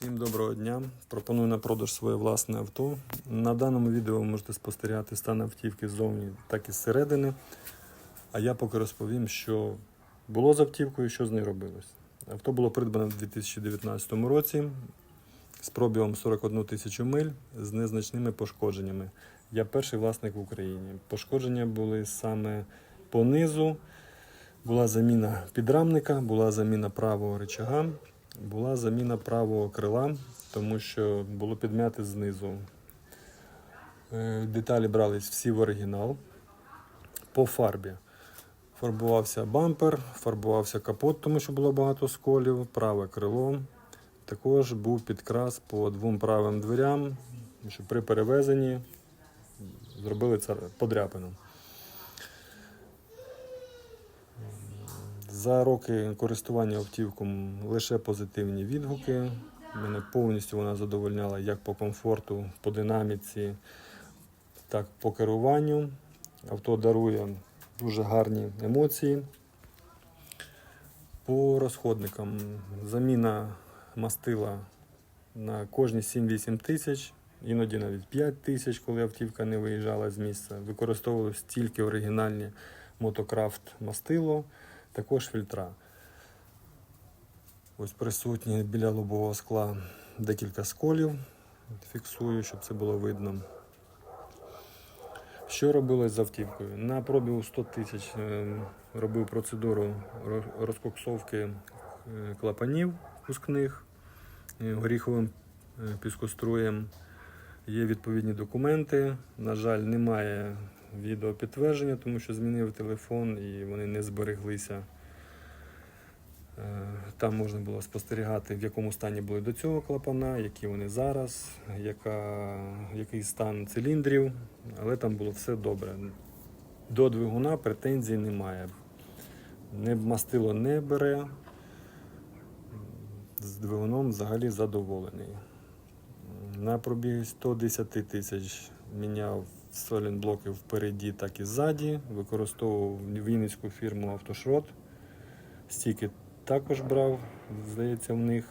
Всім доброго дня. Пропоную на продаж своє власне авто. На даному відео ви можете спостерігати стан автівки ззовні, так і зсередини. А я поки розповім, що було з автівкою, що з нею робилось. Авто було придбане в 2019 році з пробігом 41 тисячу миль з незначними пошкодженнями. Я перший власник в Україні. Пошкодження були саме по низу. Була заміна підрамника, була заміна правого рычага, була заміна правого крила, тому що було підмяте знизу. Е, Деталі брались всі в оригінал. По фарбі. Фарбувався бампер, фарбувався капот, тому що було багато сколів, праве крило. Також був підкрас по двом правим дверям, що при перевезенні зробили це подряпину. За роки користування автівком лише позитивні відгуки. Мене повністю вона задовольняла як по комфорту, по динаміці, так по керуванню. Авто дарує дуже гарні емоції. По розходникам заміна мастила на кожні 7-8 тисяч, іноді навіть 5 тисяч, коли автівка не виїжджала з місця. Використовувалось тільки оригінальні мотокрафт мастило, також фільтра. Ось присутні біля лобового скла декілька сколів. Фіксую, щоб це було видно. Що робилось з автівкою? На пробігу 100 тисяч е, робив процедуру розкоксовки е, клапанів впускних е, горіховим піскоструєм. Є відповідні документи. На жаль, немає відеопідтвердження, тому що змінив телефон і вони не збереглися. Е, Там можна було спостерігати, в якому стані були до цього клапана, які вони зараз, яка, який стан циліндрів, але там було все добре. До двигуна претензій немає. Не мастило не бере. З двигуном взагалі задоволений. На пробіг 110 тисяч міняв солінблоки впереді, так і ззаді. Використовував вінницьку фірму Автошрот. Стійки також брав, здається, в них.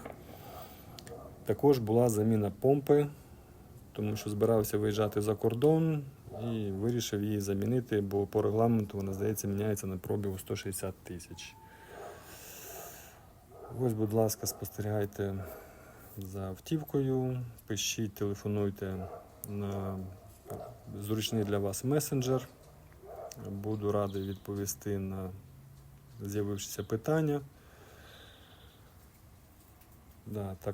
Також була заміна помпи, тому що збирався виїжджати за кордон і вирішив її замінити, бо по регламенту вона, здається, міняється на пробігу 160 тисяч. Ось, будь ласка, спостерігайте за автівкою, пишіть, телефонуйте на зручний для вас месенджер. Буду радий відповісти на з'явившися питання. Да, так